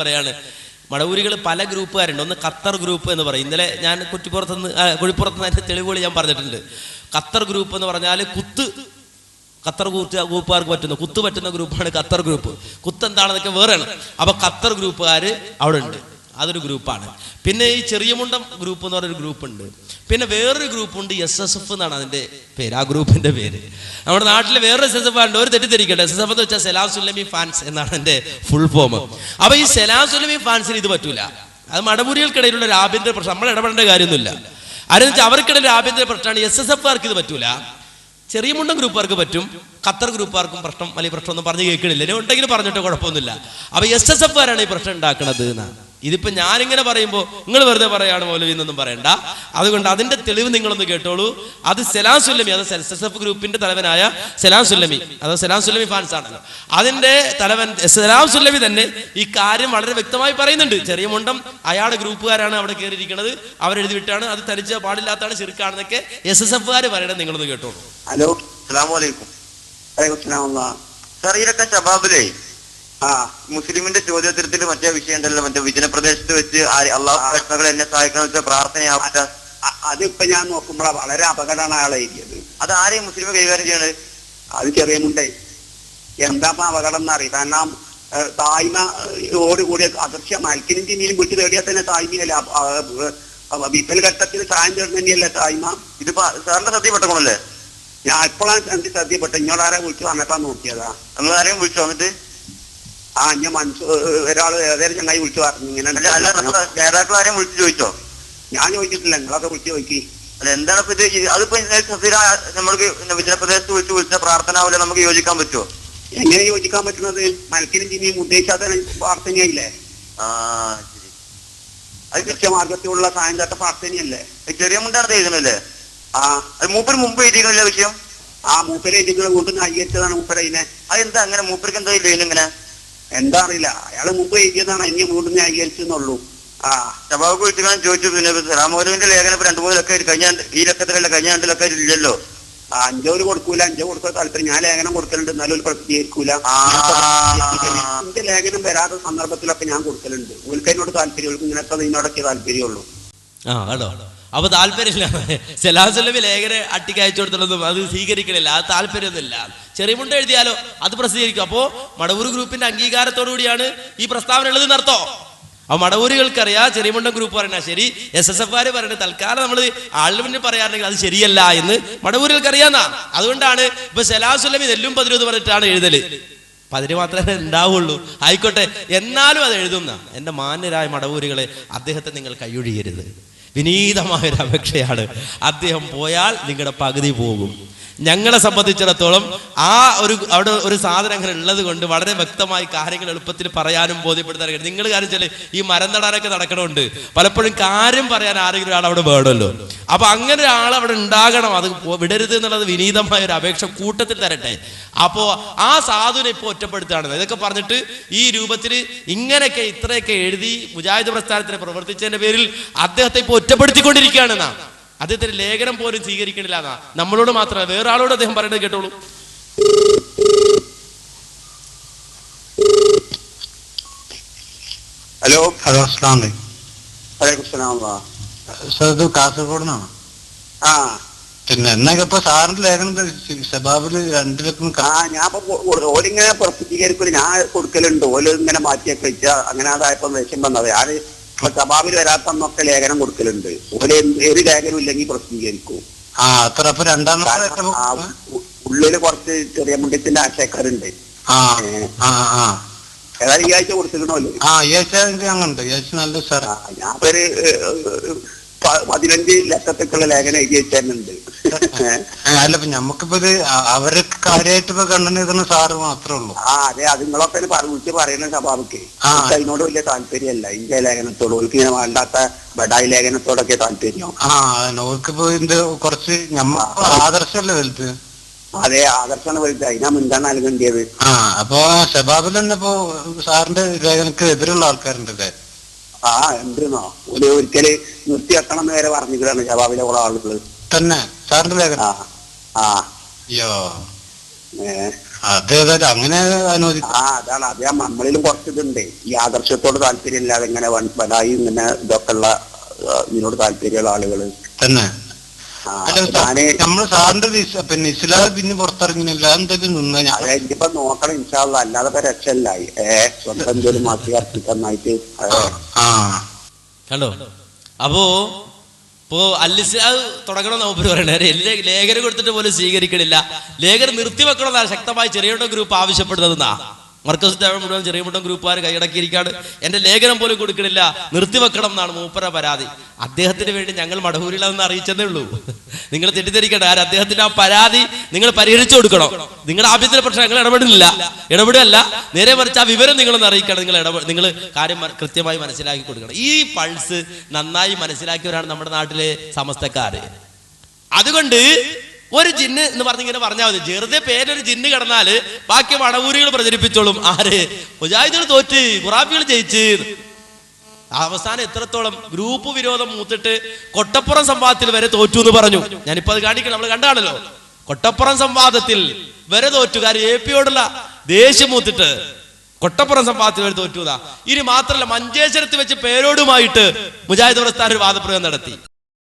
പറയാണ്. മടവൂരികൾ പല ഗ്രൂപ്പുകാരുണ്ട്. ഒന്ന് ഖത്തർ ഗ്രൂപ്പ് എന്ന് പറയും. ഇന്നലെ ഞാൻ കുറ്റിപ്പുറത്ത് നിന്ന് കുഴിപ്പുറത്ത് നിന്ന് അതിന്റെ തെളിവുകൾ ഞാൻ പറഞ്ഞിട്ടുണ്ട്. ഖത്തർ ഗ്രൂപ്പ് എന്ന് പറഞ്ഞാൽ കുത്ത്. ഖത്തർ കൂത്ത് ഗ്രൂപ്പുകാർക്ക് പറ്റുന്ന കുത്ത് പറ്റുന്ന ഗ്രൂപ്പാണ് ഖത്തർ ഗ്രൂപ്പ്. കുത്ത് എന്താണെന്നൊക്കെ വേറെയാണ്. അപ്പോൾ ഖത്തർ ഗ്രൂപ്പുകാർ അവിടെ ഉണ്ട് അതൊരു ഗ്രൂപ്പാണ്. പിന്നെ ഈ ചെറിയ മുണ്ടം ഗ്രൂപ്പ് എന്ന് പറഞ്ഞൊരു ഗ്രൂപ്പ് ഉണ്ട് പിന്നെ വേറൊരു ഗ്രൂപ്പ് ഉണ്ട് എസ് എസ് എഫ് എന്നാണ് അതിന്റെ പേര്. ആ ഗ്രൂപ്പിന്റെ പേര്. നമ്മുടെ നാട്ടിൽ വേറൊരു എസ് എസ് എഫ് ഉണ്ട് ഒരു തെറ്റിദ്ധരിക്കട്ടെ. എസ് എസ് എഫ് എന്ന് വെച്ചാൽ സെലാസുല്ലമി ഫാൻസ് എന്നാണ് എന്റെ ഫുൾ ഫോം അപ്പൊ ഈ സെലാസുല്ലമി ഫാൻസിന് ഇത് പറ്റൂല. അത് മടമുരികൾക്കിടയിലുള്ള ഒരു ആഭ്യന്തര പ്രശ്നം. നമ്മൾ ഇടപെടേണ്ട കാര്യമൊന്നുമില്ല. വെച്ചാൽ അവർക്കിടയിൽ ഒരു ആഭ്യന്തര പ്രശ്നമാണ്. എസ് എസ് എഫ് ഇത് പറ്റൂല. ചെറിയ മുണ്ടൻ ഗ്രൂപ്പുകാർക്ക് പറ്റും. ഖത്തർ ഗ്രൂപ്പുകാർക്കും പ്രശ്നം വലിയ പ്രശ്നമൊന്നും പറഞ്ഞ് കേൾക്കണില്ല. ഇനി പറഞ്ഞിട്ട് കുഴപ്പമൊന്നുമില്ല. അപ്പൊ എസ് എസ് എഫ് ആരാണ് ഈ പ്രശ്നം ഉണ്ടാക്കുന്നത് എന്നാണ്. ഇതിപ്പോ ഞാനിങ്ങനെ പറയുമ്പോൾ നിങ്ങൾ വെറുതെ പറയാണ് മൗലവി എന്നൊന്നും പറയണ്ട. അതുകൊണ്ട് അതിന്റെ തെളിവ് നിങ്ങളൊന്ന് കേട്ടോളൂ. അത് സെലാം സുല്ലമി അത് എസ് എസ് എഫ് ഗ്രൂപ്പിന്റെ തലവനായ സെലാം സുല്ലമി. അത് സെലാം സുല്ലമി ഫാൻസ് ആണല്ലോ. അതിന്റെ തലവൻ സെലാം സുല്ലമി തന്നെ ഈ കാര്യം വളരെ വ്യക്തമായി പറയുന്നുണ്ട്. ചെറിയ മുണ്ടം അയാളുടെ ഗ്രൂപ്പുകാരാണ് അവിടെ കയറിയിരിക്കുന്നത്. അവരെഴുതി വിട്ടാണ്. അത് തനിച്ച പാടില്ലാത്താണ് ചെറുക്കാണെന്നൊക്കെ എസ് എസ് എഫുകാർ പറയണത് നിങ്ങളൊന്ന് കേട്ടോളൂ. ഹലോ അസ്സാം വലൈക്കും ആ മുസ്ലിമിന്റെ ചോദ്യോത്തരത്തിൽ മറ്റേ വിഷയം ഉണ്ടല്ലോ മറ്റേ വിജന പ്രദേശത്ത് വെച്ച് ആര് അള്ളാഹു പ്രശ്നങ്ങൾ എന്നെ സഹായിക്കണം വെച്ച പ്രാർത്ഥനയാവട്ടെ. അതിപ്പോ ഞാൻ നോക്കുമ്പോഴാ വളരെ അപകടമാണ് അയാളെ എഴുതിയത്. അത് ആരെയും മുസ്ലിം കൈകാര്യം ചെയ്യണത്? അത് ചെറിയ മുണ്ടേ. എന്താ അപകടം എന്നറിയാം. കാരണം തായ്മ ഓട് കൂടിയ അദൃശ്യ മൽക്കിനും ചിന്നിലും വിട്ടു തേടിയാൽ തന്നെ തായ്മയല്ല? വിപ്പൽ ഘട്ടത്തിൽ സായം തേടുന്ന തന്നെയല്ലേ തായ്മ? ഇതിപ്പോ സാറിന്റെ പെട്ടണല്ലേ ഞാൻ ഇപ്പോഴാണ് ശ്രദ്ധപ്പെട്ടെ ഇങ്ങോട്ടാരെ വിളിച്ചു വന്നപ്പോ നോക്കിയതാ. നിങ്ങൾ ആരെയും വിളിച്ചു വന്നിട്ട് ആ ഞാൻ മനസ്സു ഒരാൾ ഏതായാലും ചങ്ങായി വിളിച്ചു പറഞ്ഞു. ഇങ്ങനെ നേതാക്കൾ ആരെയും വിളിച്ചു ചോദിച്ചോ? ഞാൻ ചോദിച്ചിട്ടില്ല നിങ്ങളൊക്കെ വിളിച്ചു നോക്കി അല്ല എന്താണ് ഇപ്പൊ ഇത്? അതിപ്പോ സഫീര നമ്മൾക്ക് വിജയപ്രദേശത്ത് വിളിച്ചു വിളിച്ച് വിളിച്ച പ്രാർത്ഥന പോലെ നമുക്ക് യോജിക്കാൻ പറ്റുമോ എങ്ങനെ യോജിക്കാൻ പറ്റുന്നത്? മനസ്സിനും ചിന്നിയും ഉദ്ദേശിച്ചാത്ത പ്രാർത്ഥനയില്ലേ? ആ ശരി. അത് സായം സായന്തട്ട പ്രാർത്ഥനയല്ലേ? ചെറിയ മുണ്ടാണ് എഴുതണല്ലേ ആ. അത് മൂപ്പര് മുമ്പ് എഴുതിക്കണില്ല വിഷയം? ആ മൂപ്പര് നിങ്ങളെ കൊണ്ട് നിന്ന് മൂപ്പര് അതിനെ. അത് അതെന്താ അങ്ങനെ? മൂപ്പർക്ക് എന്താ ഇല്ല ഇങ്ങനെ? എന്താ അറിയില്ല. അയാൾ മുമ്പ് എഴുതിയതാണ് ഇനി വീട്ടിൽ നിന്ന് അയ്യച്ചെന്നുള്ളൂ ആ. ശബാബ് വിളിച്ചു ചോദിച്ചു പിന്നെ രാമോലുവിന്റെ ലേഖനം ഇപ്പൊ രണ്ടു മൂന്ന് ലക്കം കഴിഞ്ഞ ഈ ലക്കത്തിലല്ല കഴിഞ്ഞ രണ്ട് ലക്കം ഇല്ലല്ലോ. ആ അഞ്ചോര് കൊടുക്കൂല. അഞ്ചോ കൊടുക്കാൻ താല്പര്യം. ഞാൻ ലേഖനം കൊടുക്കലുണ്ട്. എന്നാലും ഒരു പ്രസിദ്ധീകരിക്കൂല ആ. എന്റെ ലേഖനം വരാത്ത സന്ദർഭത്തിലൊക്കെ ഞാൻ കൊടുക്കലുണ്ട്. ഉൽക്കരിനോട് താല്പര്യം ഇങ്ങനത്തെ ഇതിനോടൊക്കെ താല്പര്യമുള്ളൂ. അപ്പൊ താല്പര്യമില്ല. സലാസുലമി ലേഖനെ അട്ടിക്ക് അയച്ചു അത് സ്വീകരിക്കണില്ല. അത് താല്പര്യമൊന്നുമില്ല. ചെറിയ മുണ്ട് എഴുതിയാലോ? അത് പ്രസിദ്ധീകരിക്കും. അപ്പോ മടവൂർ ഗ്രൂപ്പിന്റെ അംഗീകാരത്തോടു കൂടിയാണ് ഈ പ്രസ്താവന ഉള്ളത് നടത്തോ അപ്പൊ മടവൂരുകൾക്കറിയാം ചെറിയമുണ്ടൻ ഗ്രൂപ്പ് പറയണ ശരി. എസ് എസ് എഫ് ആര് പറയുന്നത് തൽക്കാലം നമ്മൾ ആളിന് മുന്നിൽ പറയാറുണ്ടെങ്കിൽ അത് ശരിയല്ല എന്ന് മടവൂരുകൾക്ക് അറിയാന്നാ അതുകൊണ്ടാണ് ഇപ്പൊ സലാസുലമി നെല്ലും പതിരൂന്ന് പറഞ്ഞിട്ടാണ് എഴുതൽ. പതിര് മാത്രമേ ഉണ്ടാവുള്ളൂ. ആയിക്കോട്ടെ എന്നാലും അത് എഴുതുന്ന. എന്റെ മാന്യരായ മടവൂരുകളെ അദ്ദേഹത്തെ നിങ്ങൾ കൈയൊഴിയരുത്. വിനീതമായൊരു അപേക്ഷയാണ് അദ്ദേഹം പോയാൽ നിങ്ങളുടെ പകുതി പോകും. ഞങ്ങളെ സംബന്ധിച്ചിടത്തോളം ആ ഒരു അവിടെ ഒരു സാധനം അങ്ങനെ ഉള്ളത് കൊണ്ട് വളരെ വ്യക്തമായി കാര്യങ്ങൾ എളുപ്പത്തിൽ പറയാനും ബോധ്യപ്പെടുത്താനും നിങ്ങൾ കാര്യം വെച്ചാൽ ഈ മരം നടാനൊക്കെ നടക്കണമുണ്ട്. പലപ്പോഴും കാര്യം പറയാൻ ആരെങ്കിലും ഒരാൾ അവിടെ വേണമല്ലോ. അപ്പൊ അങ്ങനെ ഒരാൾ അവിടെ ഉണ്ടാകണം. അത് വിടരുത് എന്നുള്ളത് വിനീതമായ ഒരു അപേക്ഷ കൂട്ടത്തിൽ തരട്ടെ. അപ്പോ ആ സാധുവിനെ ഇപ്പോൾ ഒറ്റപ്പെടുത്തുകയാണ്. ഇതൊക്കെ പറഞ്ഞിട്ട് ഈ രൂപത്തിൽ ഇങ്ങനെയൊക്കെ ഇത്രയൊക്കെ എഴുതി മുജാഹിദ് പ്രസ്ഥാനത്തിന് പ്രവർത്തിച്ചതിന്റെ പേരിൽ അദ്ദേഹത്തെ ഇപ്പോൾ ഒറ്റപ്പെടുത്തിക്കൊണ്ടിരിക്കുകയാണ് നാം. അദ്ദേഹത്തിന്റെ ലേഖനം പോലും സ്വീകരിക്കണില്ല എന്നാ. നമ്മളോട് മാത്രമല്ല വേറെ ആളോട് അദ്ദേഹം പറയുന്നത് കേട്ടോളൂ. ഹലോ. ഹലോ അസ്ലാം വലൈക്കും വലൈക്കുസ്സലാം സാർ ഇത് കാസർഗോഡ് നിന്നാണ് ആ. പിന്നെ എന്നൊക്കെ ഇപ്പൊ സാറിന്റെ ലേഖനം സബാബിൽ ലക്ഷം ആ ഞാൻ ഓരിങ്ങനെ പ്രസിദ്ധീകരിക്കും ഞാൻ കൊടുക്കലുണ്ട്. ഓൽ ഇങ്ങനെ മാറ്റിയൊക്കെ വെച്ചാൽ അങ്ങനെ അതായപ്പോ വിഷം വന്നത്. ഞാൻ ഇപ്പൊ സഭാവിൽ വരാത്തന്നൊക്കെ ലേഖനം കൊടുക്കലുണ്ട്. ഓലെ ഒരു ലേഖനം ഇല്ലെങ്കിൽ പ്രസിദ്ധീകരിക്കും. ഉള്ളിൽ കുറച്ച് ചെറിയ മുണ്ടത്തിന്റെ ആശയക്കാരുണ്ട്. ഏതായാലും ഈ ആഴ്ച കൊടുത്തിക്കണമല്ലോ ഒരു പതിനഞ്ച് ലക്ഷത്തേക്കുള്ള ലേഖനം എഴുതി വെച്ചിട്ടുണ്ട് അല്ല ഇപ്പൊ ഞമ്മക്കിപ്പോ ഇത് അവരെ കാര്യമായിട്ട് ഇപ്പൊ കണ്ടെത്തുന്ന സാറ് മാത്രമേ ഉള്ളൂ. ആ അതെ അത് നിങ്ങളൊക്കെ വിളിച്ച് പറയുന്ന സഭാവക്ക് അതിനോട് വലിയ താല്പര്യമല്ല. ഇന്ത്യ ലേഖനത്തോട് ഓർക്ക് ഇങ്ങനെ വേണ്ടാത്ത ബഡായി ലേഖനത്തോടൊക്കെ താല്പര്യം ആ നോക്കിപ്പോ ഇത് കുറച്ച് ഞമ്മ ആദർശമല്ലേ വലുത്? അതെ ആദർശമാണ് വലുത്. അതിനാ മുൻഗണന നൽകേണ്ടത് ആ അപ്പൊ ഷബാബിൽ തന്നെ ഇപ്പൊ സാറിന്റെ ലേഖനക്ക് എതിരുള്ള ആൾക്കാരുണ്ടല്ലേ ആ എന്തിരുന്നോ ഒരു ഒരിക്കൽ നിർത്തി വെക്കണം എന്ന് വരെ പറഞ്ഞിട്ടാണ് ജവാബിലെ കുറെ ആളുകൾ തന്നെ. സാറിന്റെ ലേഖനം ആ അയ്യോ. അങ്ങനെ അനുവദിക്കും ആ അതാണ്. അത് നമ്മളിലും കുറച്ചിതുണ്ട്. ഈ ആദർശത്തോട് താല്പര്യമില്ലാതെ ഇങ്ങനെ വൻ- വലായി ഇങ്ങനെ ഇതൊക്കെ ഉള്ള ഇതിനോട് താല്പര്യമുള്ള ആളുകൾ. തന്നെ. നമ്മൾ സാറിന്റെ പിന്നെ ഇസ്ലാം പിന്നെ പുറത്തിറങ്ങില്ല എന്തെങ്കിലും നിന്നാ ഞാൻ. ഇതിപ്പോ നോക്കണം ഇൻഷാല്ല അല്ലാതെ ഇപ്പൊ രക്ഷയില്ലായി. ഏ സ്വന്തം ജോലി മാറ്റി അർപ്പിക്കാനായിട്ട്. ആ. കണ്ടോ? അപ്പോ ഇപ്പോ അത് തുടങ്ങണം നമുക്ക് പറയണേ. ലേഖനം കൊടുത്തിട്ട് പോലും സ്വീകരിക്കണില്ല. ലേഖനം നിർത്തിവെക്കണമെന്നാണ് ശക്തമായി ചെറിയ ഗ്രൂപ്പ് ആവശ്യപ്പെടുന്നതെന്നാ മർക്കസ് ദേവ മുഴുവൻ ചെറിയ മുട്ടം ഗ്രൂപ്പുകാർ കൈയടക്കിയിരിക്കാണ്. എന്റെ ലേഖനം പോലും കൊടുക്കണില്ല. നിർത്തിവെക്കണം എന്നാണ് മൂപ്പര പരാതി. അദ്ദേഹത്തിന് വേണ്ടി ഞങ്ങൾ മടഹൂരിലാണെന്ന് അറിയിച്ചതേ ഉള്ളൂ. നിങ്ങൾ തെറ്റിദ്ധരിക്കണ്ട. ആര്? അദ്ദേഹത്തിന്റെ ആ പരാതി നിങ്ങൾ പരിഹരിച്ചു കൊടുക്കണം. നിങ്ങളുടെ ആഭ്യന്തര പ്രശ്നം ഞങ്ങൾ ഇടപെടുന്നില്ല. ഇടപെടുകയല്ല. നേരെ മറിച്ച് ആ വിവരം നിങ്ങളൊന്ന് അറിയിക്കണം. നിങ്ങൾ ഇടപെട നിങ്ങൾ കാര്യം കൃത്യമായി മനസ്സിലാക്കി കൊടുക്കണം. ഈ പൾസ് നന്നായി മനസ്സിലാക്കിയവരാണ് നമ്മുടെ നാട്ടിലെ സമസ്തക്കാര്. അതുകൊണ്ട് ഒരു ജിന്ന് എന്ന് പറഞ്ഞിങ്ങനെ പറഞ്ഞാൽ മതി. ചെറുതെ പേരൊരു ജിന്ന് കിടന്നാൽ ബാക്കി വടകൂരികൾ പ്രചരിപ്പിച്ചോളും. ആര്? മുജാഹിദുകൾ തോറ്റ് ഖുറാഫികൾ ജയിച്ച്. അവസാനം എത്രത്തോളം ഗ്രൂപ്പ് വിരോധം മൂത്തിട്ട് കൊട്ടപ്പുറം സംവാദത്തിൽ വരെ തോറ്റു എന്ന് പറഞ്ഞു. ഞാനിപ്പോ അത് കാണിക്കണം. നമ്മൾ കണ്ടാണല്ലോ. കൊട്ടപ്പുറം സംവാദത്തിൽ വരെ തോറ്റു കാര്യം എ പിയോടുള്ള ദേഷ്യം മൂത്തിട്ട് കൊട്ടപ്പുറം സംവാദത്തിൽ വരെ തോറ്റുതാ ഇനി മാത്രമല്ല മഞ്ചേശ്വരത്ത് വെച്ച് പേരോടുമായിട്ട് മുജാഹിദ് പ്രസ്ഥാന ഒരു വാദപ്രയോഗം നടത്തി.